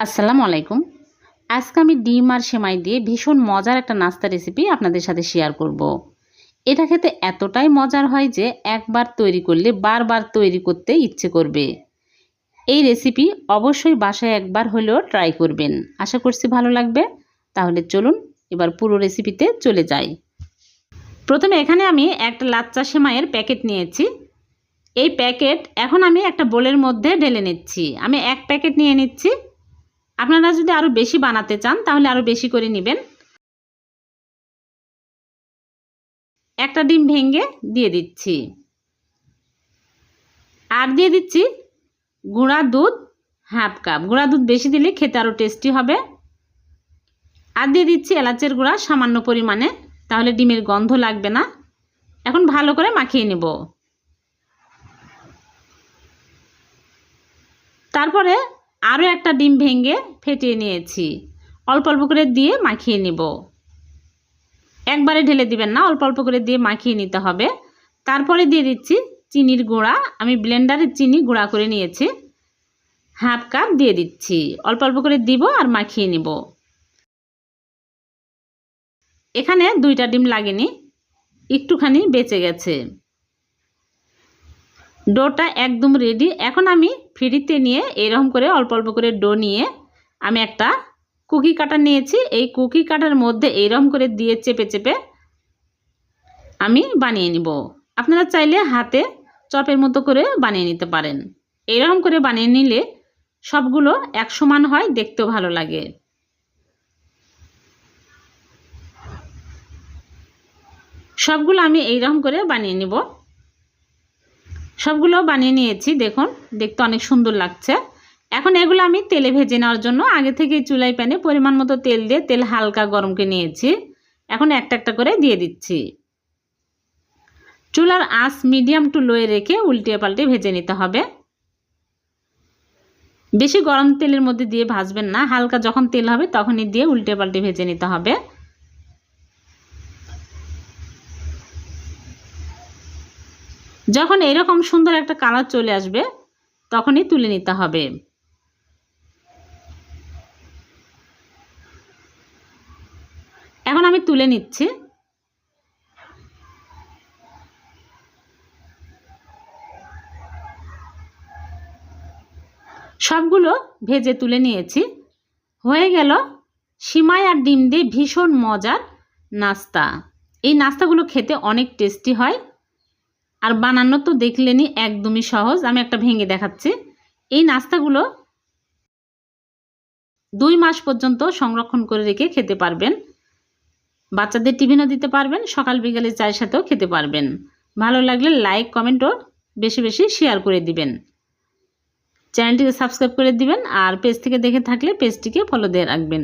আসসালামু আলাইকুম। আজকে আমি ডিম আর সেমাই দিয়ে ভীষণ মজার একটা নাস্তা রেসিপি আপনাদের সাথে শেয়ার করব। এটা খেতে এতটাই মজার হয় যে একবার তৈরি করলে বারবার তৈরি করতে ইচ্ছে করবে। এই রেসিপি অবশ্যই বাসায় একবার হলেও ট্রাই করবেন। আশা করছি ভালো লাগবে। তাহলে চলুন এবার পুরো রেসিপিতে চলে যাই। প্রথমে এখানে আমি একটা লাচ্চা সেমাইয়ের প্যাকেট নিয়েছি। এই প্যাকেট এখন আমি একটা বোলের মধ্যে ঢেলে নিচ্ছি। আমি এক প্যাকেট নিয়ে নিচ্ছি। আপনারা যদি আরও বেশি বানাতে চান, তাহলে আরও বেশি করে নেবেন। একটা ডিম ভেঙে দিয়ে দিচ্ছি। আর দিয়ে দিচ্ছি গুঁড়া দুধ, হাফ কাপ। গুঁড়া দুধ বেশি দিলে খেতে আরও টেস্টি হবে। আর দিয়ে দিচ্ছি এলাচের গুঁড়া সামান্য পরিমাণে, তাহলে ডিমের গন্ধ লাগবে না। এখন ভালো করে মাখিয়ে নেব। তারপরে আরও একটা ডিম ভেঙে ফেটিয়ে নিয়েছি। অল্প অল্প করে দিয়ে মাখিয়ে নিব। একবারে ঢেলে দিবেন না, অল্প অল্প করে দিয়ে মাখিয়ে নিতে হবে। তারপরে দিয়ে দিচ্ছি চিনির গুঁড়া। আমি ব্লেন্ডারে চিনি গুঁড়া করে নিয়েছি। হাফ কাপ দিয়ে দিচ্ছি। অল্প অল্প করে দিব আর মাখিয়ে নিব। এখানে দুইটা ডিম লাগেনি, একটুখানি বেঁচে গেছে। ডোটা একদম রেডি এখন আমি ফ্রিতে নিয়ে এরকম করে অল্প অল্প করে ডো নিয়ে আমি একটা কুকি কাটার নিয়েছি। এই কুকি কাটার মধ্যে এইরকম করে দিয়ে চেপে চেপে আমি বানিয়ে নিব। আপনারা চাইলে হাতে চপের মতো করে বানিয়ে নিতে পারেন। এইরকম করে বানিয়ে নিলে সবগুলো এক সমান হয়, দেখতেও ভালো লাগে। সবগুলো আমি এইরকম করে বানিয়ে নিব। সবগুলো বানিয়ে নিয়েছি, দেখুন, দেখতে অনেক সুন্দর লাগছে। এখন এগুলো আমি তেলে ভেজে নেওয়ার জন্য আগে থেকে চুলাই প্যানে পরিমাণ মতো তেল দিয়ে তেল হালকা গরমকে নিয়েছি। এখন একটা একটা করে দিয়ে দিচ্ছি। চুলার আঁচ মিডিয়াম টু লোয়ে রেখে উল্টে পাল্টে ভেজে নিতে হবে। বেশি গরম তেলের মধ্যে দিয়ে ভাজবেন না, হালকা যখন তেল হবে তখনই দিয়ে উল্টে পাল্টে ভেজে নিতে হবে। যখন এরকম সুন্দর একটা কালার চলে আসবে, তখনই তুলে নিতে হবে। এখন আমি তুলে নিচ্ছি। সবগুলো ভেজে তুলে নিয়েছি। হয়ে গেল সিমাই আর ডিম দিয়ে ভীষণ মজার নাস্তা। এই নাস্তাগুলো খেতে অনেক টেস্টি হয়। আর বানানো তো দেখলেনি একদমই সহজ। আমি একটা ভেঙে দেখাচ্ছি। এই নাস্তাগুলো দুই মাস পর্যন্ত সংরক্ষণ করে রেখে খেতে পারবেন। বাচ্চাদের টিফিনও দিতে পারবেন, সকাল বিকালে চায়ের সাথেও খেতে পারবেন। ভালো লাগলে লাইক, কমেন্ট ও বেশি বেশি শেয়ার করে দিবেন। চ্যানেলটিকে সাবস্ক্রাইব করে দিবেন আর পেজ থেকে দেখে থাকলে পেজটিকে ফলো দিয়ে রাখবেন।